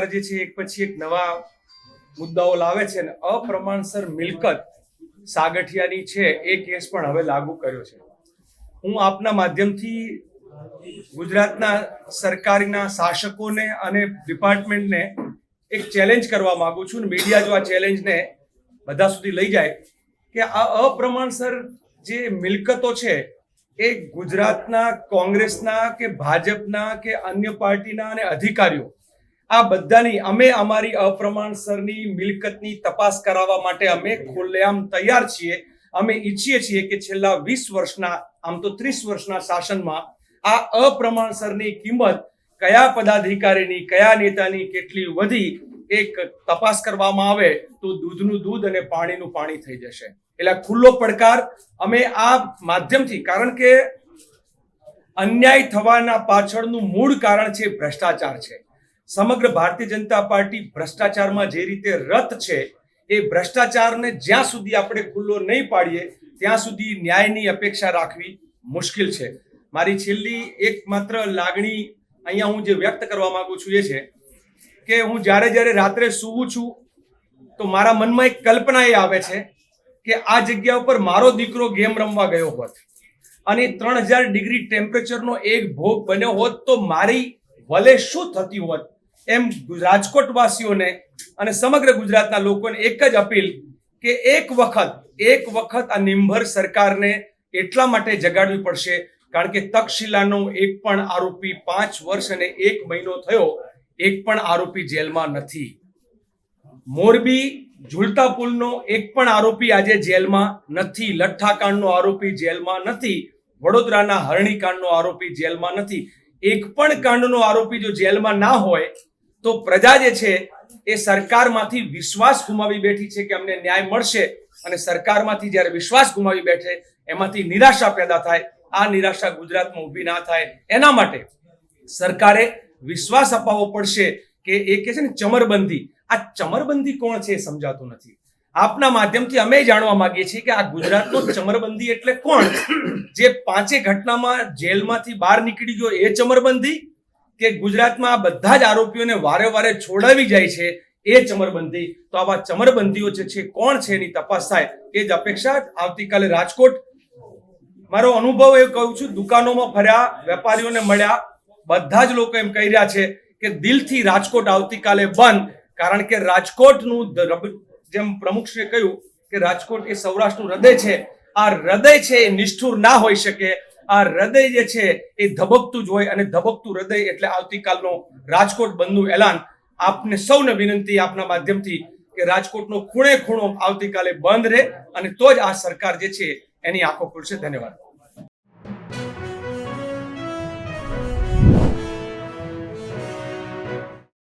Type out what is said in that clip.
સરકાર જે છે, એક પછી એક નવા મુદ્દાઓ લાવે છે અને અપ્રમાણસર મિલકત સાગઠિયાની છે, એ કેસ પણ હવે લાગુ કર્યો છે. હું આપના માધ્યમથી ગુજરાતના સરકારીના શાસકોને અને ડિપાર્ટમેન્ટને એક ચેલેન્જ કરવા માંગુ છું મીડિયા જો આ ચેલેન્જને બધા સુધી લઈ જાય કે આ અપ્રમાણસર જે મિલકતો છે, એ ગુજરાતના કોંગ્રેસના કે ભાજપના કે અન્ય પાર્ટીના અને અધિકારીઓ આ બધાની અમે અમારી અપ્રમાણસરની મિલકતની તપાસ કરાવવા માટે અમે ખુલ્લેઆમ તૈયાર છીએ. અમે ઈચ્છીએ છીએ કે છેલ્લા વીસ વર્ષના, આમ તો ત્રીસ વર્ષના શાસનમાં આ અપ્રમાણસરની કિંમત કયા પદાધિકારીની, કયા નેતાની કેટલી વધી એક તપાસ કરવામાં આવે તો દૂધનું દૂધ અને પાણીનું પાણી થઈ જશે. એટલે ખુલ્લો પડકાર અમે આ માધ્યમથી, કારણ કે અન્યાય થવાના પાછળનું મૂળ કારણ છે ભ્રષ્ટાચાર છે. સમગ્ર ભારતીય જનતા પાર્ટી ભ્રષ્ટાચારમાં જે રીતે રત છે, એ ભ્રષ્ટાચારને જ્યાં સુધી આપણે ખુલ્લો નહીં પાડીએ, ત્યાં સુધી ન્યાયની અપેક્ષા રાખવી મુશ્કેલ છે. મારી છેલ્લી એક માત્ર લાગણી અહીંયા હું જે વ્યક્ત કરવા માંગુ છું એ છે કે હું જ્યારે જ્યારે રાત્રે સૂવું છું, તો મારા મનમાં એક કલ્પના એ આવે છે કે આ જગ્યા ઉપર મારો દીકરો ગેમ રમવા ગયો હોત અને ત્રણ હજાર ડિગ્રી ટેમ્પરેચરનો એક ભોગ બન્યો હોત, તો મારી ભલે શું થતી હોત? એમ રાજકોટવાસીઓને અને સમગ્ર ગુજરાતના લોકોને એક જ અપીલ કે એક વખત એક વખત આ નિંભર સરકારને એટલા માટે જગાડવી પડશે, કારણ કે તક્ષશિલાનો એક પણ આરોપી પાંચ વર્ષ અને એક મહિનો થયો, એક પણ આરોપી જેલમાં નથી. મોરબી ઝુલતા પુલનો એક પણ આરોપી આજે જેલમાં નથી, લઠ્ઠાકાંડનો આરોપી જેલમાં નથી, વડોદરાના હરણીકાંડનો આરોપી જેલમાં નથી. એક પણ કાંડનો આરોપી જો જેલમાં ના હોય તો પ્રજા જે છે, એ સરકારમાંથી વિશ્વાસ ગુમાવી બેઠી છે કે અમને ન્યાય મળશે અને સરકારમાંથી જ્યારે વિશ્વાસ ગુમાવી બેઠે, એમાંથી નિરાશા પેદા થાય, આ નિરાશા ગુજરાતમાં ઊભી ના થાય. એના માટે સરકારે વિશ્વાસ અપાવવો પડશે કે એ કે છે ને ચમરબંધી. આ ચમરબંધી કોણ છે એ સમજાતું નથી. આપના માધ્યમથી અમે જાણવા માંગીએ છીએ કે આ ગુજરાતનો ચમરબંધી એટલે કોણ? જે પાંચે ઘટનામાં જેલમાંથી બહાર નીકળી ગયો એ ચમરબંધી કે ગુજરાતમાં બધા જ આરોપીઓને વારે વારે છોડાવી જાય છે એ ચમરબંધી. તો આવા ચમરબંધીઓ જે છે, કોણ છે એની તપાસ થાય એ જ અપેક્ષા આવતીકાલે રાજકોટ. મારો અનુભવ એ કહું છું, દુકાનોમાં ફર્યા, વેપારીઓને મળ્યા, બધા જ લોકો એમ કહી રહ્યા છે કે દિલથી રાજકોટ આવતીકાલે બંધ. કારણ કે રાજકોટનું જેમ પ્રમુખશ્રીએ કહ્યું કે રાજકોટ એ સૌરાષ્ટ્રનું હૃદય છે. આ હૃદય છે એ નિષ્ઠુર ના હોઈ શકે. આ હૃદય જે છે એ ધબકતું જ હોય અને ધબકતું હૃદય એટલે આવતીકાલનો રાજકોટ બંધનું એલાન. આપને સૌને વિનંતી આપના માધ્યમથી કે રાજકોટનો ખૂણે ખૂણો આવતીકાલે બંધ રહે અને તો જ આ સરકાર જે છે એની આંખો ખુલશે. ધન્યવાદ.